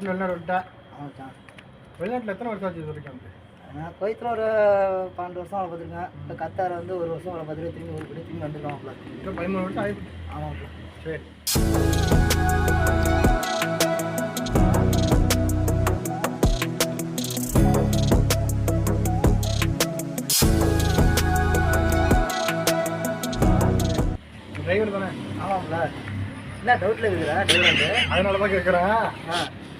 Sir வெளிநாட்டில் எத்தனை வருஷம் ஆச்சு வரைக்கும் நான் குவைத்தில் ஒரு பன்னெண்டு வருஷம் வேலை பார்த்துருக்கேன் இப்போ கத்தார் வந்து ஒரு வருஷம் வேலை பார்த்துட்டு திரும்பி ஒரு படி திரும்பி வந்துருக்கான் இப்போ பதிமூணு வருஷம் ஆயிடுச்சு. ஆமாம் சரி. டிரைவர் தானே? ஆமாம்ல. என்ன டவுட்டில் இருக்குதா டிரைவர் வந்து. அதனால தான் கேட்குறேன் ஆ.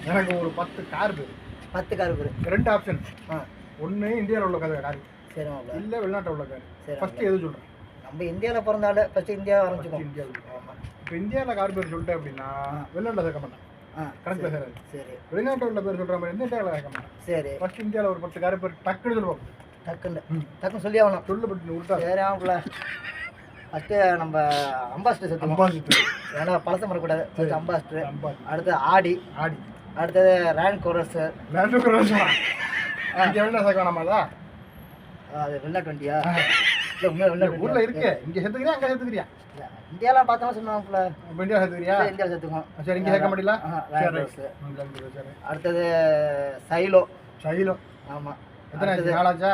எனக்கு ஒரு பத்து கார் பேர் பத்து கார் பேர் ரெண்டு ஆப்ஷன் ஆ ஒன்று இந்தியாவில் உள்ள கார் கார் சரி இல்லை வெளிநாட்டில் உள்ள கார் சரி ஃபஸ்ட்டு எது சொல்கிறேன் நம்ம இந்தியாவில் பிறந்தால ஃபஸ்ட்டு இந்தியா ஆரம்பிச்சுக்கோம் இந்தியாவில் இப்போ இந்தியாவில் கார் பேர் சொல்லிட்டேன் அப்படின்னா வெளிநாட்டில் சேர்க்க மாட்டேன். கணக்கில் சேராது சரி வெளிநாட்டில் உள்ள பேர் சொல்கிற மாதிரி இந்தியாவில் சேர்க்க மாட்டேன். சரி. ஃபஸ்ட் இந்தியாவில் ஒரு பத்து கார் பேர் டக்குன்னு சொல்லுவோம். டக்குன்னு. டக்குன்னு சொல்லி ஆகணும். சொல்லு பட்டு விட்டா சரி ஆமாப்ல ஃபஸ்ட்டு நம்ம அம்பாஸ்டர் சேர்த்துக்கோம் அம்பாசிட்டர் ஏன்னா பழசம் வரக்கூடாது. ஃபஸ்ட்டு அம்பாஸ்டர் அம்பாசி அடுத்து ஆடி. ஆடி. அடுத்தது ரேன் கோரஸ் லேண்டு குரோஷா இங்கே வெளிநாடு சேர்க்க வேணாமாதா அது வெளிநாட்டு வண்டியா இல்லை ஊரில் இருக்கு. இங்கே சேர்த்துக்கிறியா அங்கே சேர்த்துக்கிறியா இந்தியாலாம் பார்த்தோம் சொன்னாப்புல இந்தியா சேர்த்துக்கிறியா இந்தியா சேர்த்துக்கோம் சரி இங்கே சேர்க்க மாட்டீங்களா? ஆஹா, சரி Land ரைட். Rover. ம், Land Rover, சரி. அடுத்தது சைலோ சைலோ ஆமாம் எத்தனை நாளாச்சா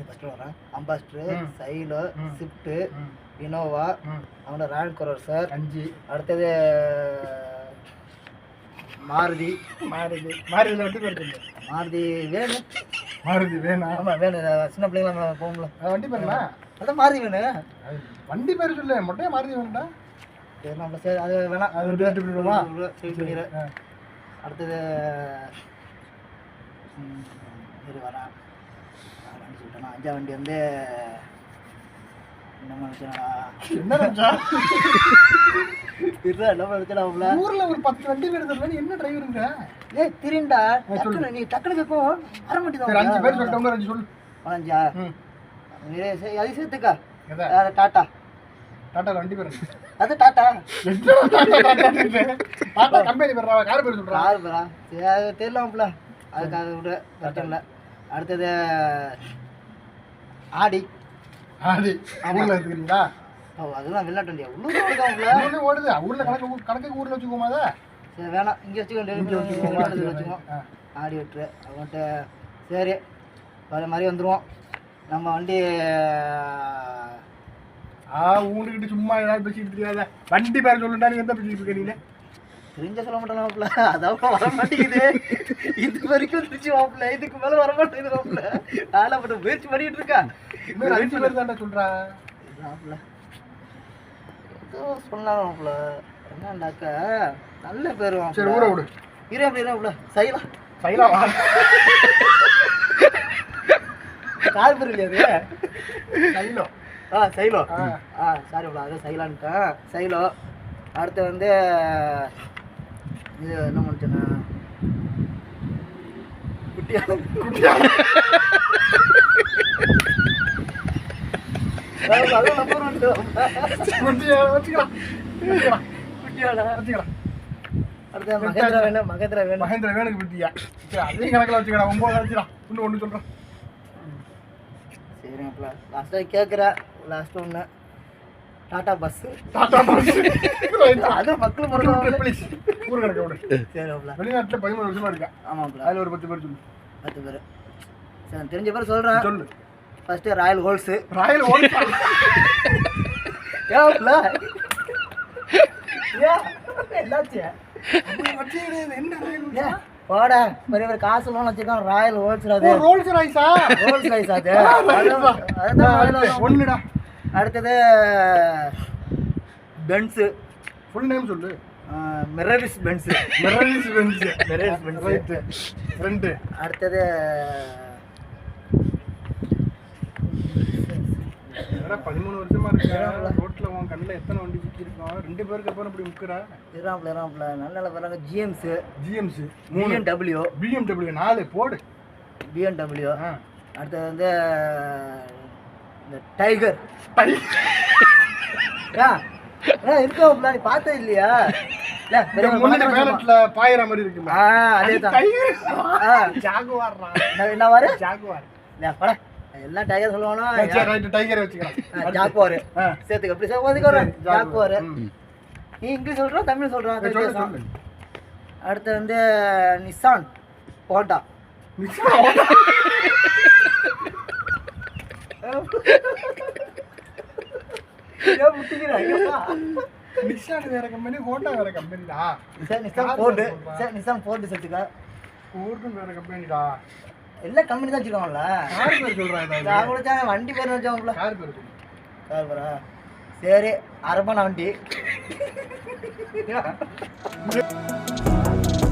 ஃபஸ்ட்டு வரேன் அம்பாஸ்டர். சைலோ. ஸ்விஃப்ட்டு இனோவா அவனோட ரேன் கோரர் சார் அஞ்சு. அடுத்தது மாருதி. மாறுதி மாறுதியில் வண்டி சொல்லு மாருதி வேணும் வேணா. ஆமாம் வேணும் இந்த சின்ன பிள்ளைங்கள போகும்ல அது வண்டி பேருண்ணா அதான் மாருதி வேணும் வண்டி பேர் சொல்லு மொட்டையா மாறுதி வேணும்டா. சரி நம்ம சரி அது வேணாம் அது ஒரு பேர் சொல்லுமா சரி பண்ணிடு அடுத்தது இரு வரேன். சொல்லிட்டேனா அஞ்சா வண்டி வந்து என்ன நினச்சா என்ன நினைச்சா இருடா என்ன நினச்சா ஊர்ல ஒரு பத்து வண்டி நீ என்ன டிரைவருங்க ஏய் திரிண்டா. டக்குனு நீ டக்குனு கேட்கும் வர சரி அஞ்சு பேர் மாட்டேன் சொல்லிட்டு இன்னொரு அஞ்சு? சொல்லு அஞ்சா அது சேர்த்துக்கா. டாட்டா. டாட்டா வண்டி பேர் அது டாட்டா. டாட்டா கம்பெனி பேர்? கார் பேர் சொல்றா? யாரு பேரா? சரி அது தெரியலாம்ல அதுக்காக விட இல்லை. அடுத்தது ஆடி. ஆடி ஊர்ல எடுத்துக்கிறீங்களா அதெல்லாம் வெளிநாட்டு வண்டியா உள்ளூர் ஓடுது ஊர்ல கணக்கு கணக்குக்கு ஊர்ல வச்சுக்கோமா அதை? சரி வேணாம். இங்கே வச்சுக்கோ வச்சுக்கோமா. ஆடி விட்டுரு. அவன்கிட்ட சரி வர மாதிரி வந்துடுவோம் நம்ம வண்டி ஆ ஊனுக்கிட்டு சும்மா ஏதாவது பேசிக்கிட்டு தெரியாத வண்டி பேர் சொல்லுண்டா நீ எந்த பேசிக்கிட்டு இருக்க தெரிஞ்ச சொல்ல மாட்டேன் அதான் வர மாட்டேங்குது. இது வரைக்கும் திருச்சி வாப்பில இதுக்கு மேலே வர மாட்டேங்குது வாப்பில நானும் மட்டும் முயற்சி பண்ணிட்டு இருக்கேன். இன்னொரு அஞ்சு பேர் தான்டா சொல்றா. மாப்பிள்ள. ஏதோ சொன்னாங்க மாப்பிள்ள. என்னண்டாக்கா? நல்ல பேர் சரி ஊரை விடு. இரு அப்படி இரு மாப்பிள்ள. சைலா. சைலா வா. கார் பேர் இல்லையா சைலோ. ஆ சைலோ. ஆ. சாரி மாப்பிள்ள. அது சைலான்ட்டேன். சைலோ. அடுத்து வந்து இது என்ன முடிச்சேன்னா குட்டியான அதுவும் நம்பர் வந்துட்டோம் குட்டியா வச்சுக்கலாம் வச்சுக்கலாம் குட்டியாடா வச்சுக்கலாம் அடுத்து மகேந்திரா வேணும் மகேந்திரா வேணுக்கு குட்டியா சரி அதையும் கணக்கில் வச்சுக்கலாம் ஒம்பது வச்சுக்கலாம் இன்னும் ஒன்று சொல்கிறேன் லாஸ்ட்டாக கேட்குறேன் லாஸ்ட் ஒன்று டாடா பஸ்ஸு டாட்டா அது மக்கள் மட்டும் ப்ளீஸ் ஊர் கணக்கு விடு. சரி வெளிநாட்டில் பதிமூணு வருஷமா இருக்கா? ஆமாம் அதில் ஒரு பத்து பேர் சொல்லு. பத்து பேர். சரி தெரிஞ்ச பேர் சொல்கிறேன் சொல்லு. ஃபஸ்ட்டு ராயல் ஹோல்ஸு ராயல் ஏன் மாப்பிள்ள? ஏன்? என்னாச்சு? என்ன போட. பெரிய பெரிய காசு லோன் வச்சுருக்கான் ராயல் ஹோல்ஸ் ராய்ஸா ரோல்ஸ் ரைஸ் அது. ஒன்றுடா அடுத்தது பென்ஸு ஃபுல் நேம் சொல்லு. Mercedes Benz Mercedes Benz Mercedes Benz right ரெண்டு அடுத்தது பதிமூணு வருஷமா இருக்கா? ரோட்ல உன் கண்ணில் எத்தனை வண்டி சிக்கி இருக்கோம் ரெண்டு பேருக்கு அப்புறம் இப்படி முக்குறா இராம்ல இராம்ல நல்ல நல்ல வராங்க ஜிஎம்ஸு ஜிஎம்சி மூணு. பிஎன்டபிள்யூ பிஎம்டபிள்யூ நாலு. போடு. பிஎன்டபிள்யூ ஆ. அடுத்தது வந்து இந்த டைகர் இருக்கா நீ பார்த்தது இல்லையா? பாயிற மாதிரி ஜாகுவார்ரா. என்ன- வாரு ஜாகுவார். இல்ல பட. எல்லாம் டைகர் சொல்லுவானா? டைகர் வச்சுக்கலாம். ஜாக்குவார் சேர்த்துக்க அப்படி சேர்த்து வர சரி, ஜாக்குவார். நீ இங்கிலீஷ் சொல்ற தமிழ் சொல்லு அடுத்து வந்து நிசான் ஹோண்டா? ஏன் முட்டிக்கிறா? நிஷான் வேற கம்பெனி ஹோண்டா வேற கம்பெனிடா Nissan Nissan Ford sir Nissan Ford சேர்த்துக்க ஃபோர்டும் வேற கம்பெனிடா எல்லா கம்பெனி தான் வச்சுருக்காங்கல்ல கார் பேர் சொல்றாங்க நான் கூட வண்டி பேர் வச்சவங்கள கார் பேர். கார் சரி அரபான வண்டி